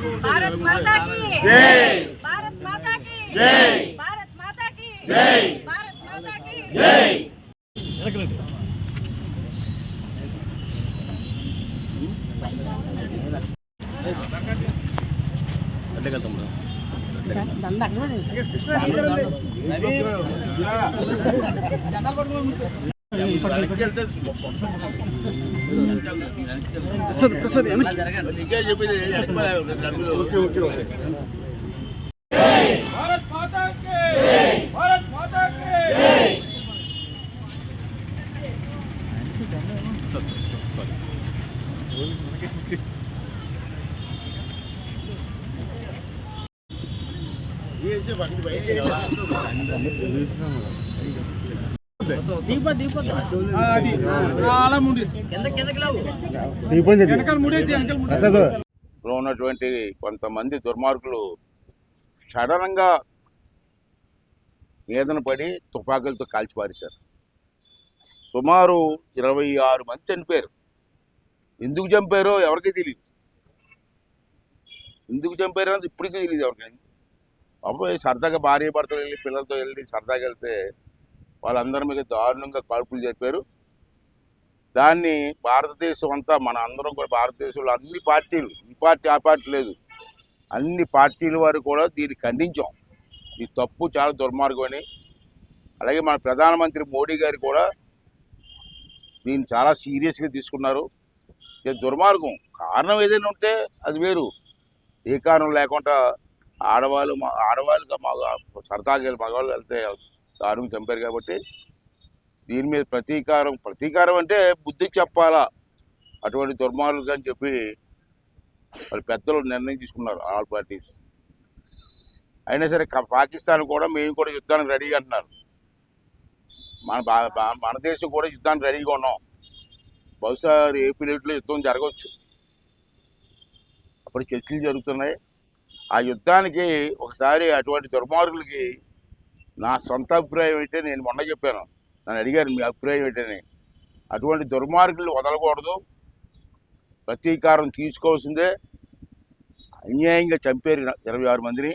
भारत माता की। जय। भारत माता की। जय। भारत माता की। जय। भारत माता की। జై ప్రసాద్ ప్రసాద్ వెనక్కి. నీకే చెప్పింది భారత్ మాతా భారత్ మాతా కి అది. అలా ముడి వెనకాల ముడేసి వెనకాల ముడేసి. లో ఉన్నటువంటి కొంతమంది దుర్మార్గులు సడన్గా మీదన పడి తుపాకులతో కాల్చి పారేశారు. సుమారు ఇరవై ఆరు మంది చనిపోయారు. ఎందుకు చంపారో ఎవరికీ తెలియదు ఎందుకు చంపారో ఇప్పటికీ తెలియదు ఎవరికి. అబ్బాయి సరదాగా భార్య భర్తలు వెళ్ళి పిల్లలతో వెళ్ళి సరదాగా వెళ్తే వాళ్ళందరి మీద దారుణంగా కాల్పులు జరిపారు. దాన్ని భారతదేశం అంతా మన అందరం కూడా భారతదేశంలో అన్ని పార్టీలు ఈ పార్టీ ఆ పార్టీ లేదు. అన్ని పార్టీల వారు కూడా దీన్ని ఖండించాం. ఈ తప్పు చాలా దుర్మార్గం అని అలాగే మన ప్రధానమంత్రి మోడీ గారు కూడా దీన్ని చాలా సీరియస్గా తీసుకున్నారు. ఇది దుర్మార్గం. కారణం ఏదైనా ఉంటే అది వేరు. ఏ కారణం లేకుండా ఆడవాళ్ళు మా ఆడవాళ్ళుగా మగ సరదాగా మగవాళ్ళు వెళ్తే దారుణం చంపారు కాబట్టి దీని మీద ప్రతీకారం ప్రతీకారం అంటే బుద్ధి చెప్పాలా? అటువంటి దుర్మార్గులు అని చెప్పి వాళ్ళు పెద్దలు నిర్ణయం తీసుకున్నారు ఆల్ పార్టీస్. అయినా సరే పాకిస్తాన్ కూడా మేము కూడా యుద్ధానికి రెడీగా అంటున్నారు. మన బా- మన దేశం కూడా యుద్ధానికి రెడీగా ఉన్నాం. బహుశా రేపు రేట్లో యుద్ధం జరగవచ్చు. అప్పుడు చర్చలు జరుగుతున్నాయి. ఆ యుద్ధానికి ఒకసారి అటువంటి దుర్మార్గులకి నా సొంత అభిప్రాయం అయితే నేను మొన్న చెప్పాను. నన్ను అడిగారు మీ అభిప్రాయం ఏంటని. అటువంటి దుర్మార్గులు వదలకూడదు. ప్రతీకారం తీసుకోవాల్సిందే. అన్యాయంగా చంపారు ఇరవై ఆరు మందిని.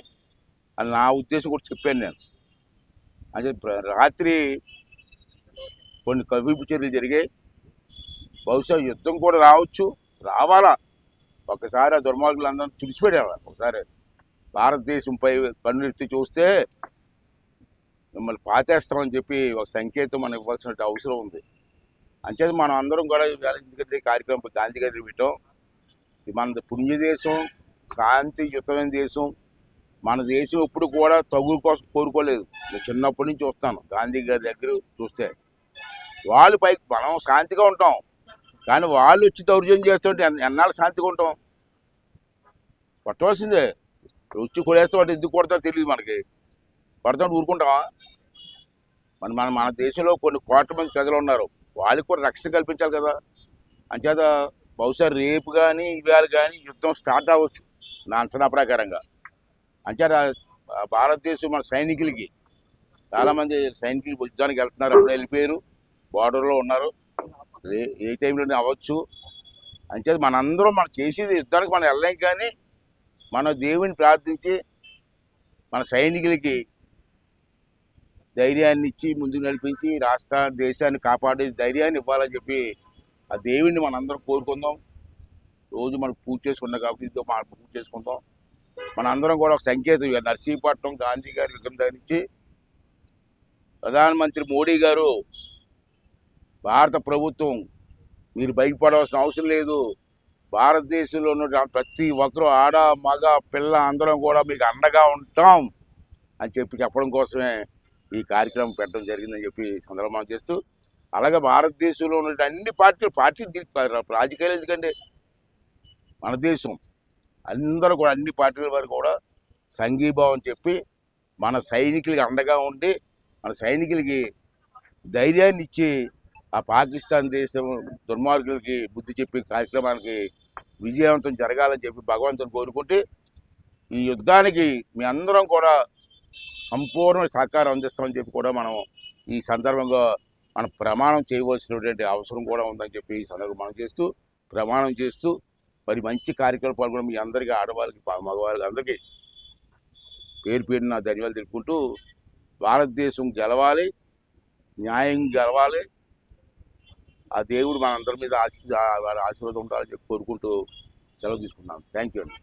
అని నా ఉద్దేశం కూడా చెప్పాను నేను. అదే ప్ర- రాత్రి కొన్ని కవింపు చర్యలు జరిగాయి. బహుశా యుద్ధం కూడా రావచ్చు. రావాలా? ఒకసారి ఆ దుర్మార్గులు అందరం తుడిచిపెట్టాలి ఒకసారి భారతదేశంపై కన్నులెత్తి చూస్తే మిమ్మల్ని పాతేస్తామని చెప్పి ఒక సంకేతం మనం ఇవ్వాల్సిన అవసరం ఉంది. అంచేది మనం అందరం కూడా గాంధీ కార్యక్రమం గాంధీ గారి ఇవ్వటం ఇది మన పుణ్యదేశం శాంతియుతమైన దేశం మన దేశం ఎప్పుడు కూడా తగులు కోసం కోరుకోలేదు. నేను చిన్నప్పటి నుంచి వస్తాను గాంధీ గారి దగ్గర చూస్తే. వాళ్ళు పైకి మనం శాంతిగా ఉంటాం. కానీ వాళ్ళు వచ్చి దౌర్జన్యం చేస్తుంటే ఎన్నాళ్ళు శాంతిగా ఉంటాం? పట్టవలసిందే. వచ్చి కొడేస్తామంటే ఎందుకు కొడతా తెలియదు మనకి. కొడతాం ఊరుకుంటావా మన మన మన దేశంలో కొన్ని కోట్ల మంది ప్రజలు ఉన్నారు వాళ్ళకి కూడా రక్షణ కల్పించాలి కదా. అంచేత బహుశా రేపు కానీ ఇవాళ కానీ యుద్ధం స్టార్ట్ అవ్వచ్చు. నా అంచనా ప్రకారంగా. అంచేత భారతదేశం మన సైనికులకి చాలామంది సైనికులు యుద్ధానికి వెళ్తున్నారు. అప్పుడు వెళ్ళిపోయారు. బార్డర్లో ఉన్నారు. ఏ- ఏ టైంలోనే అవ్వచ్చు. అంచేది మనందరం మనం చేసేది యుద్ధానికి మనం వెళ్ళలేం కానీ మన దేవుని ప్రార్థించి మన సైనికులకి ధైర్యాన్ని ఇచ్చి ముందుకు నడిపించి రాష్ట్ర దేశాన్ని కాపాడే ధైర్యాన్ని ఇవ్వాలని చెప్పి ఆ దేవుడిని మనందరం కోరుకుందాం. రోజు మనం పూజ చేసుకున్నాం కాబట్టి ఇదో మనం పూజ చేసుకుందాం మనందరం కూడా ఒక సంకేతం ఇక నర్సీపట్నం గాంధీ గారి విగ్రహం ధరించి నుంచి ప్రధానమంత్రి మోడీ గారు భారత ప్రభుత్వం మీరు భయపడవలసిన అవసరం లేదు. భారతదేశంలో ఉన్న ప్రతి ఒక్కరూ ఆడ మగ పిల్ల అందరం కూడా మీకు అండగా ఉంటాం అని చెప్పి చెప్పడం కోసమే ఈ కార్యక్రమం పెట్టడం జరిగిందని చెప్పి సందర్భం చేస్తూ అలాగే భారతదేశంలో ఉన్న అన్ని పార్టీలు పార్టీ రాజకీయాలు ఎందుకంటే మన దేశం అందరూ కూడా అన్ని పార్టీల వారు కూడా సంఘీభావం చెప్పి మన సైనికులకి అండగా ఉండి మన సైనికులకి ధైర్యాన్ని ఇచ్చి ఆ పాకిస్తాన్ దేశం దుర్మార్గులకి బుద్ధి చెప్పి కార్యక్రమానికి విజయవంతం జరగాలని చెప్పి భగవంతుని కోరుకుంటే ఈ యుద్ధానికి మీ అందరం కూడా సంపూర్ణ సహకారం అందిస్తామని చెప్పి కూడా మనం ఈ సందర్భంగా మనం ప్రమాణం చేయవలసినటువంటి అవసరం కూడా ఉందని చెప్పి ఈ సందర్భంగా మనం చేస్తూ ప్రమాణం చేస్తూ మరి మంచి కార్యకలాపాలు కూడా మీ అందరికీ ఆడవాళ్ళకి మగవాళ్ళకి అందరికీ పేరు పేరు నా ధన్యవాదాలు తెలుపుకుంటూ భారతదేశం గెలవాలి న్యాయం గెలవాలి. ఆ దేవుడు మనందరి మీద ఆశీ ఆశీర్వాదం ఉండాలని చెప్పి కోరుకుంటూ సెలవు తీసుకున్నాను థ్యాంక్ యూ అండి.